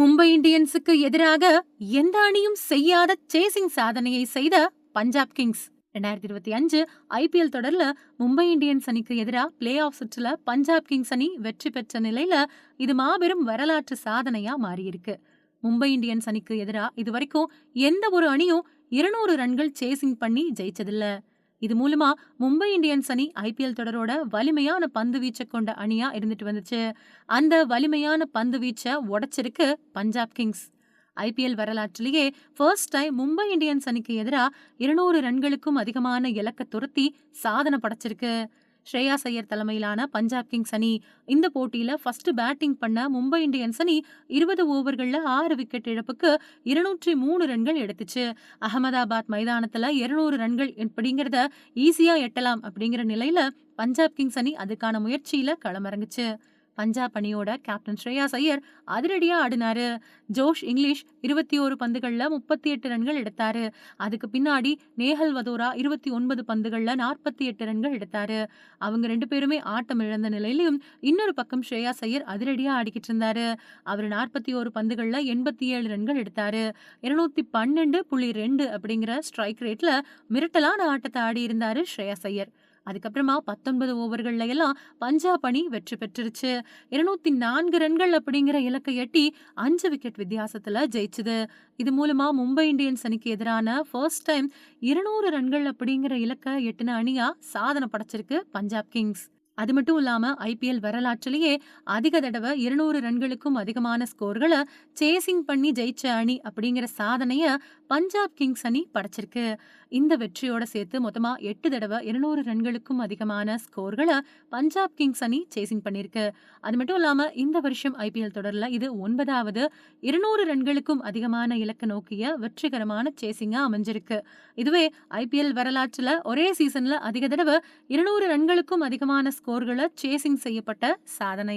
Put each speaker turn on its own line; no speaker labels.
மும்பை இந்தியன்ஸுக்கு எதிராக எந்த அணியும் செய்யாத சேசிங் சாதனையை செய்த பஞ்சாப் கிங்ஸ். ரெண்டாயிரத்தி இருபத்தி அஞ்சு ஐபிஎல் தொடர்ல மும்பை இந்தியன்ஸ் அணிக்கு எதிராக பிளே ஆஃப் சுற்றுல பஞ்சாப் கிங்ஸ் அணி வெற்றி பெற்ற நிலையில இது மாபெரும் வரலாற்று சாதனையா மாறியிருக்கு. மும்பை இந்தியன்ஸ் அணிக்கு எதிராக இது வரைக்கும் எந்த ஒரு அணியும் இருநூறு ரன்கள் சேசிங் பண்ணி ஜெயிச்சதில்லை. இது மூலமா மும்பை இந்தியன்ஸ் அணி ஐபிஎல் தொடரோட வலிமையான பந்து வீச்சை கொண்ட அணியா இருந்துட்டு வந்துச்சு. அந்த வலிமையான பந்து வீச்சை உடைச்சிருக்கு பஞ்சாப் கிங்ஸ். ஐபிஎல் வரலாற்றிலேயே ஃபர்ஸ்ட் டைம் மும்பை இந்தியன்ஸ் அணிக்கு எதிராக இருநூறு ரன்களுக்கும் அதிகமான இலக்க துரத்தி சாதனை படைச்சிருக்கு. ஸ்ரேயா ஐயர் தலைமையிலான பஞ்சாப் கிங்ஸ் அணி இந்த போட்டியில ஃபர்ஸ்ட் பேட்டிங் பண்ண மும்பை இந்தியன்ஸ் அணி இருபது ஓவர்கள்ல ஆறு விக்கெட் இழப்புக்கு இருநூற்றி மூணு ரன்கள் எடுத்துச்சு. அகமதாபாத் மைதானத்துல இருநூறு ரன்கள் அப்படிங்கிறத ஈஸியா எட்டலாம் அப்படிங்கிற நிலையில பஞ்சாப் கிங்ஸ் அணி அதுக்கான முயற்சியில களமிறங்குச்சு. பஞ்சாப் அணியோட கேப்டன் ஸ்ரேயாஸ் ஐயர் அதிரடியா ஆடினாரு. ஜோஷ் இங்கிலீஷ் இருபத்தி ஒரு பந்துகள்ல முப்பத்தி எட்டு ரன்கள் எடுத்தாரு. அதுக்கு பின்னாடி நேஹல் வதோரா இருபத்தி ஒன்பது பந்துகள்ல நாற்பத்தி எட்டு ரன்கள் எடுத்தாரு. அவங்க ரெண்டு பேருமே ஆட்டம் இழந்த நிலையிலும் இன்னொரு பக்கம் ஸ்ரேயாஸ் ஐயர் அதிரடியா ஆடிக்கிட்டு இருந்தாரு. அவர் நாற்பத்தி ஒரு பந்துகள்ல எண்பத்தி ஏழு ரன்கள் எடுத்தாரு. இருநூத்தி பன்னெண்டு புள்ளி ரெண்டு அப்படிங்கிற ஸ்ட்ரைக் ரேட்ல மிரட்டலான ஆட்டத்தை ஆடி இருந்தாரு ஸ்ரேயாஸ் ஐயர் அதுக்கப்புறமா பத்தொன்பது ஓவர்கள்ல எல்லாம் பஞ்சாப் அணி வெற்றி பெற்றுருச்சு. இருநூத்தி நான்கு ரன்கள் அப்படிங்கிற இலக்கை எட்டி அஞ்சு விக்கெட் வித்தியாசத்துல ஜெயிச்சுது. இது மூலமா மும்பை இந்தியன்ஸ் அணிக்கு எதிரான ஃபர்ஸ்ட் டைம் இருநூறு ரன்கள் அப்படிங்கிற இலக்கை எட்டின அணியா சாதனை படைச்சிருக்கு பஞ்சாப் கிங்ஸ். அது மட்டும் இல்லாம ஐபிஎல் வரலாற்றிலேயே அதிக தடவை இருநூறு ரன்களுக்கும் அதிகமான ஸ்கோர்களை சேசிங் பண்ணி ஜெயிச்ச அணி அப்படிங்கிற சாதனைய பஞ்சாப் கிங்ஸ் அணி படைச்சிருக்கு. இந்த வெற்றியோட சேர்த்து மொத்தமா எட்டு தடவை இருநூறு ரன்களுக்கும் அதிகமான ஸ்கோர்களை பஞ்சாப் கிங்ஸ் அணி சேசிங் பண்ணிருக்கு அது மட்டும் இல்லாம இந்த வருஷம் ஐபிஎல் தொடர்ல இது ஒன்பதாவது இருநூறு ரன்களுக்கும் அதிகமான இலக்கு நோக்கிய வெற்றிகரமான சேசிங்கா அமைஞ்சிருக்கு. இதுவே ஐபிஎல் வரலாற்றுல ஒரே சீசன்ல அதிக தடவை இருநூறு ரன்களுக்கும் அதிகமான ஸ்கோர்களை சேசிங் செய்யப்பட்ட சாதனை.